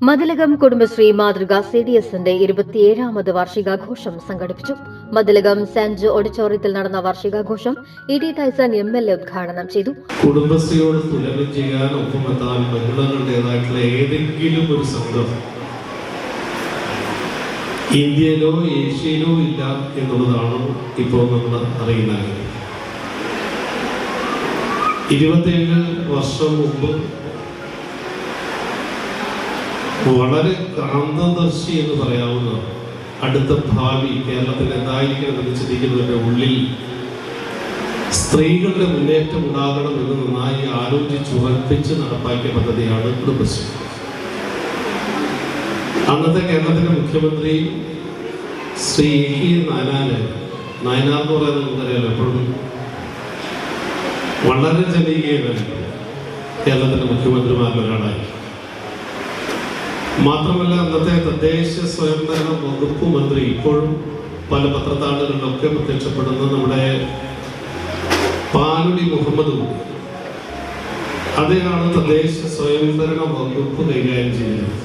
മതിലകം കുടുംബശ്രീ മാതൃക C D എസിന്റെ ഇരുപത്തിയേഴാമത് വാർഷികാഘോഷം സംഘടിപ്പിച്ചു. മതിലകം സെന്റ് ഓഡിറ്റോറിയത്തിൽ നടന്ന വാർഷികാഘോഷം E D Tyson M L A ഉദ്ഘാടനം ചെയ്തു. കുടുംബശ്രീയോട് തുലനം ചെയ്യാൻ ഒപ്പമെത്താൻ മഹിളകളുടേതായിട്ടുള്ള ഏതെങ്കിലും ഒരു സംഘം ഇന്ത്യയിലോ ഏഷ്യയിലോ ഇല്ല എന്നുള്ളതാണ് ഇപ്പോൾ നമ്മൾ അറിയുന്ന കാര്യം ഇരുപത്തേഴ് വർഷം മുമ്പ് വളരെ കാന്തദർശി എന്ന് പറയാവുന്ന അടുത്ത ഭാവി കേരളത്തിൽ എന്തായിരിക്കണം എന്ന് ചിന്തിക്കുന്നതിന്റെ ഉള്ളിൽ സ്ത്രീകളുടെ മുന്നേറ്റം ഉണ്ടാകണം എന്ന് നന്നായി ആലോചിച്ചുറപ്പിച്ച് നടപ്പാക്കിയ പദ്ധതിയാണ് കുടുംബശ്രീ. അന്നത്തെ കേരളത്തിലെ മുഖ്യമന്ത്രി ശ്രീ കെ നായനാര് നായനാർ എന്ന് പറയുന്നത് നമുക്കറിയാലോ എപ്പോഴും വളരെ ജനകീയനായിരുന്നു. കേരളത്തിലെ മുഖ്യമന്ത്രിമാരിൽ ഒരാളായി മാത്രമല്ല അന്നത്തെ തദ്ദേശ സ്വയംഭരണ വകുപ്പ് മന്ത്രി ഇപ്പോഴും പല പത്രത്താളുകളിലൊക്കെ പ്രത്യക്ഷപ്പെടുന്ന നമ്മുടെ പാലുടി മുഹമ്മദ് അദ്ദേഹമാണ് തദ്ദേശ സ്വയംഭരണ വകുപ്പ് കൈകാര്യം ചെയ്യുന്നത്.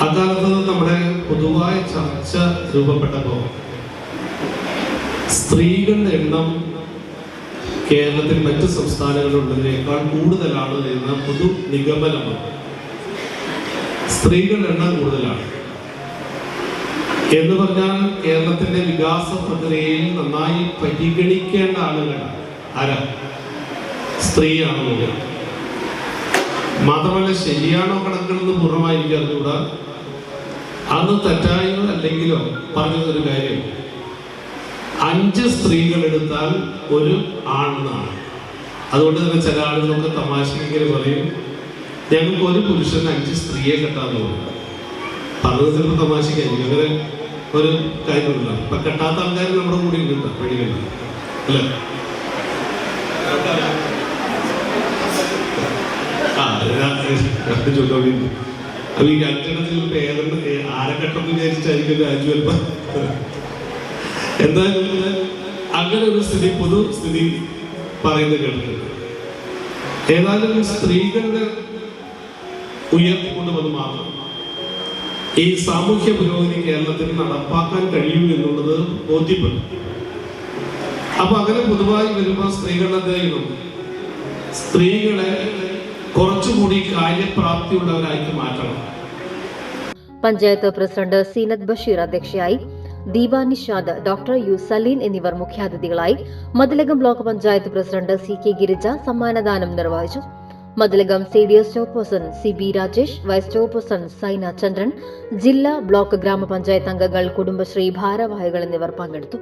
അക്കാലത്ത് നമ്മുടെ പൊതുവായ ചർച്ച രൂപപ്പെട്ടപ്പോൾ സ്ത്രീകളുടെ എണ്ണം കേരളത്തിൽ മറ്റു സംസ്ഥാനങ്ങളിലുള്ളതിനേക്കാൾ കൂടുതലാണ് എന്ന പൊതു നിഗമനമാണ് സ്ത്രീകളുടെ എണ്ണം കൂടുതലാണ്. എന്ന് പറഞ്ഞാൽ കേരളത്തിന്റെ വികാസ പ്രക്രിയയിൽ നന്നായി പരിഗണിക്കേണ്ട ആളുകൾ ആരാ? സ്ത്രീയാണെന്നുള്ളത് മാത്രമല്ല ശരിയാണോ കണക്കുകളെന്ന് പൂർണമായി എനിക്ക് അറിഞ്ഞുകൂടാ. അന്ന് തെറ്റായോ അല്ലെങ്കിലോ പറഞ്ഞതൊരു കാര്യം. അഞ്ച് സ്ത്രീകൾ എടുത്താൽ ഒരു ആണെന്നാണ് അതുകൊണ്ട് തന്നെ ചില ആളുകളൊക്കെ തമാശയെങ്കിലും പറയും. ഞങ്ങൾക്ക് ഒരു പുരുഷന് അഞ്ച് സ്ത്രീയെ കെട്ടാന്ന് പറഞ്ഞു പറഞ്ഞത് ചിലപ്പോൾ തമാശക്കായിരിക്കും അങ്ങനെ ഒരു കാര്യമില്ല. ഇപ്പൊ കെട്ടാത്ത ആൾക്കാർ നമ്മുടെ കൂടെ ഉണ്ട് പേടിക്കണ്ട അല്ല? ചോദ്യം അപ്പൊ ഈ അഞ്ചെണ്ണത്തിൽ ഇപ്പൊ ഏതെണ്ണം ആരെ കെട്ടെന്ന് വിചാരിച്ചായിരിക്കും രാജു അല്പം. എന്തായാലും അങ്ങനെ ഒരു സ്ഥിതി പൊതു സ്ഥിതി പറയുന്നത് കേട്ടിട്ടുണ്ട്. ഏതായാലും സ്ത്രീകളുടെ ഉയർത്തിക്കൊണ്ടുവന്ന് മാത്രം. ഈ സാമൂഹ്യ പുരോഗതി കേരളത്തിൽ നടപ്പാക്കാൻ കഴിയൂ എന്നുള്ളത് ബോധ്യപ്പെടും. അപ്പൊ അങ്ങനെ പൊതുവായി വരുമ്പോൾ സ്ത്രീകളുടെ എന്ത് സ്ത്രീകളെ കുറച്ചുകൂടി കാര്യപ്രാപ്തിയുള്ളവരായിട്ട് മാറ്റണം. പഞ്ചായത്ത് പ്രസിഡന്റ് സീനത് ബഷീർ അധ്യക്ഷയായി ദീപ ഡോക്ടർ യു സലീൻ എന്നിവർ മുഖ്യാതിഥികളായി Mathilakam block panchayat president C K Girija സമ്മാനദാനം നിർവഹിച്ചു. Mathilakam C D S chairperson C B Rajesh vice chairperson Saina Chandran ജില്ലാ ബ്ലോക്ക് ഗ്രാമപഞ്ചായത്ത് അംഗങ്ങൾ കുടുംബശ്രീ ഭാരവാഹികൾ എന്നിവർ പങ്കെടുത്തു.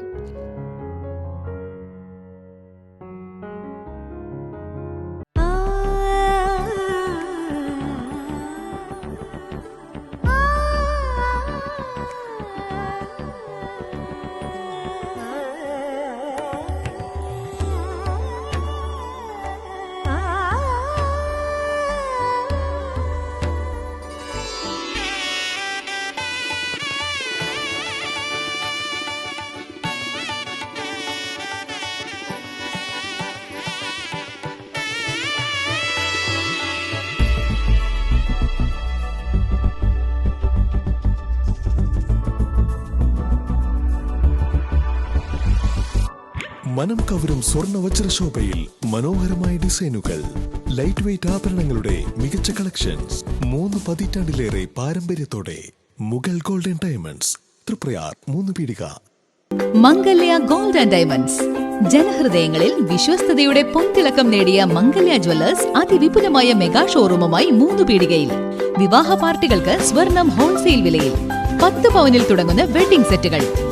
മനം കവരും സ്വർണ വജ്രശോഭയിൽ മനോഹരമായ ഡിസൈനുകൾ. ലൈറ്റ് വെയ്റ്റ് ആഭരണങ്ങളുടെ മികച്ച കളക്ഷൻസ്. മൂന്ന് പതിറ്റാണ്ടിലേറെ പാരമ്പര്യത്തോടെ Mughal golden diamonds. Triprayar Moonnu Peedika. Mangalya gold and diamonds. ജനഹൃദയങ്ങളിൽ വിശ്വസ്തയുടെ പൊൻതിളക്കം നേടിയ മംഗല്യ ജ്വല്ലേഴ്സ് അതിവിപുലമായ മെഗാ ഷോറൂമുമായി മൂന്ന് പീടികയിൽ. വിവാഹ പാർട്ടികൾക്ക് സ്വർണം ഹോൾസെയിൽ വിലയിൽ. പത്ത് പവനിൽ തുടങ്ങുന്ന വെഡിംഗ് സെറ്റുകൾ.